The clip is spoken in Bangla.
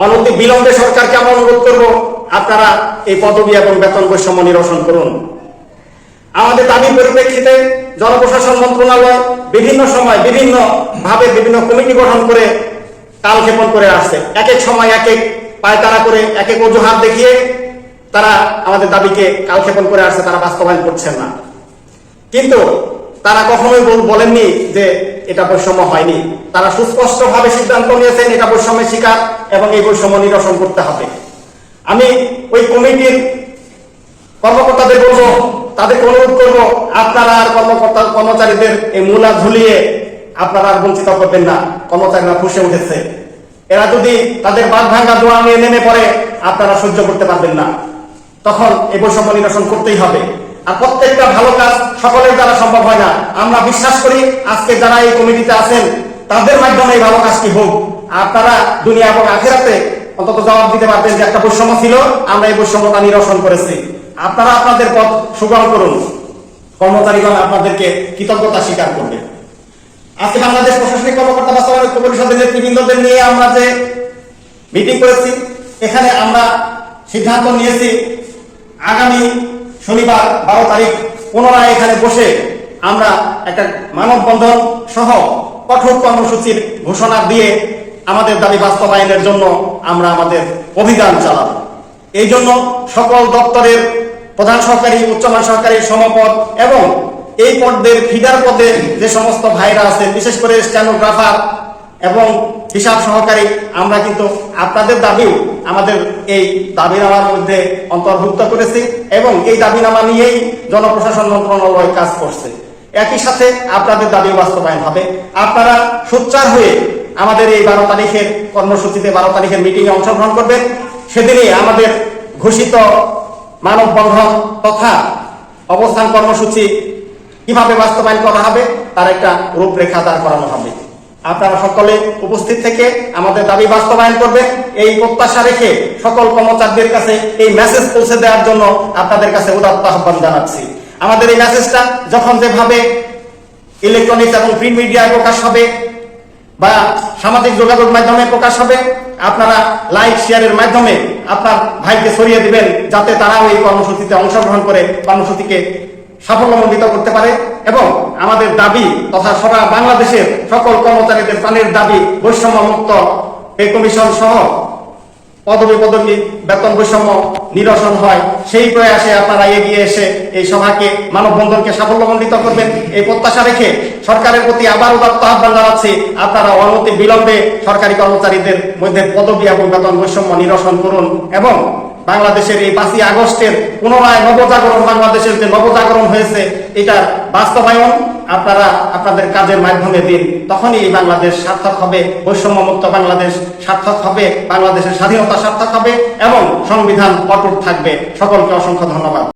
অনতি বিলম্বে সরকারকে আমরা অনুরোধ করব, আপনারা এই পদবি এবং বেতন বৈষম্য নিরসন করুন। আমাদের দাবির পরিপ্রেক্ষিতে জনপ্রশাসন মন্ত্রণালয় বিভিন্ন সময় বিভিন্ন ভাবে বিভিন্ন কমিটি গঠন করে কালক্ষেপণ করে আসছে। এক এক সময় এক এক পায়তারা করে এক এক অজুহাত দেখিয়ে তারা আমাদের দাবিকে কালক্ষেপণ করে আসছে, তারা বাস্তবায়ন করছেন না। কিন্তু তারা কখনোই বল- বলেননি যে এটা বৈষম্য হয়নি। তারা সুস্পষ্টভাবে সিদ্ধান্ত নিয়েছেন এটা বৈষম্যের শিকার এবং এই বৈষম্য নিরসন করতে হবে। আমি ওই কমিটির কর্মকর্তাদের বলব, তাদেরকে অনুরোধ করব, আপনারা আর কর্মকর্তা কর্মচারীদের এই মূলা ঝুলিয়ে আপনারা আর বঞ্চিত করবেন না। কর্মচারীরা ফুসে উঠেছে। এরা যদি তাদের বাদ ভাঙ্গা দোয়া নিয়ে নেমে পড়ে, আপনারা সহ্য করতে পারবেন না। তখন এই বৈষম্য নিরসন করতেই হবে। আর প্রত্যেকটা ভালো কাজ সকলের দ্বারা সম্ভব হয় না। আমরা বিশ্বাস করি, আজকে যারা এই কমিটিতে আছেন, তাদের মাধ্যমে এই ভালো কাজটি হোক। আপনারা দুনিয়া এবং আখেরাতে অন্তত জবাব দিতে পারবেন যে একটা বৈষম্য ছিল, আমরা এই বৈষম্যতা নিরসন করেছি। আপনারা আপনাদের পথ সুগম করুন। কর্মচারীগণ আপনাদেরকে কৃতজ্ঞতা স্বীকার করবে। আজকে বাংলাদেশ প্রশাসনিক কর্মকর্তা বাস্তবায়ন ঐক্য পরিষদের নেতৃবৃন্দদের নিয়ে আমরা যে মিটিং করেছি, এখানে আমরা সিদ্ধান্ত নিয়েছি, আগামী শনিবার বারো তারিখ পুনরায় এখানে বসে আমরা একটা মানববন্ধন সহ কঠোর কর্মসূচির ঘোষণা দিয়ে আমাদের দাবি বাস্তবায়নের জন্য আমরা আমাদের অভিযান চালাবো। এই জন্য সকল দপ্তরের প্রধান সহকারী উচ্চমান সহকারী সমপদ এবং এই পদের ফিডার পদে যে সমস্ত ভাইরা আছে, বিশেষ করে স্ট্যানোগ্রাফার এবং হিসাব সহকারে আমরা কিন্তু আপনাদের দাবিও আমাদের এই দাবিনামার মধ্যে অন্তর্ভুক্ত করেছি এবং এই দাবিনামা নিয়েই জনপ্রশাসন মন্ত্রণালয় কাজ করছে। একই সাথে আপনাদের দাবি বাস্তবায়ন হবে। আপনারা সোচ্চার হয়ে আমাদের এই বারো তারিখের কর্মসূচিতে বারো তারিখের মিটিং এ অংশগ্রহণ করবেন। সেদিনই আমাদের ঘোষিত মানববন্ধন তথা অবস্থান কর্মসূচি কীভাবে বাস্তবায়ন করা হবে, তার একটা রূপরেখা দাঁড় করানো হবে। আপনারা সকলে উপস্থিত থেকে আমাদের দাবি বাস্তবায়ন করবেন। এই প্রত্যাশা রেখে সকল কর্মচারীদের কাছে এই মেসেজ পৌঁছে দেওয়ার জন্য আপনাদের কাছে উদাত্ত আহ্বান জানাচ্ছি। আমাদের এই মেসেজটা যখন যেভাবে ইলেকট্রনিক্স এবং প্রিন্ট মিডিয়ায় প্রকাশ হবে বা সামাজিক যোগাযোগ মাধ্যমে প্রকাশ হবে, আপনারা লাইক শেয়ারের মাধ্যমে আপনার ভাইকে ছড়িয়ে দিবেন যাতে তারাও এই কর্মসূচিতে অংশগ্রহণ করে, কর্মসূচিকে সাফল্যমণ্ডিত করতে পারে এবং আমাদের দাবি তথা সারা বাংলাদেশের সকল কর্মচারীদের প্রাণের দাবি বৈষম্য মুক্ত এই কমিশন সহ পদবি পদবি, বেতন বৈষম্য নিরসন হয়। সেই প্রয়াসে আপনারা এগিয়ে এসে এই সভাকে, মানববন্ধনকে সাফল্যমণ্ডিত করবেন। এই প্রত্যাশা রেখে সরকারের প্রতি আবার উদাত্ত আহ্বান জানাচ্ছি। আপনারা অনতি বিলম্বে সরকারি কর্মচারীদের মধ্যে পদবি এবং বেতন বৈষম্য নিরসন করুন এবং বাংলাদেশের এই পাঁচই আগস্টের পুনরায় নবজাগরণ বাংলাদেশের যে নবজাগরণ হয়েছে, এটার বাস্তবায়ন আপনারা আপনাদের কাজের মাধ্যমে দিন। তখনই এই বাংলাদেশ সার্থক হবে, বৈষম্যমুক্ত বাংলাদেশ সার্থক হবে, বাংলাদেশের স্বাধীনতা সার্থক হবে এবং সংবিধান অটুট থাকবে। সকলকে অসংখ্য ধন্যবাদ।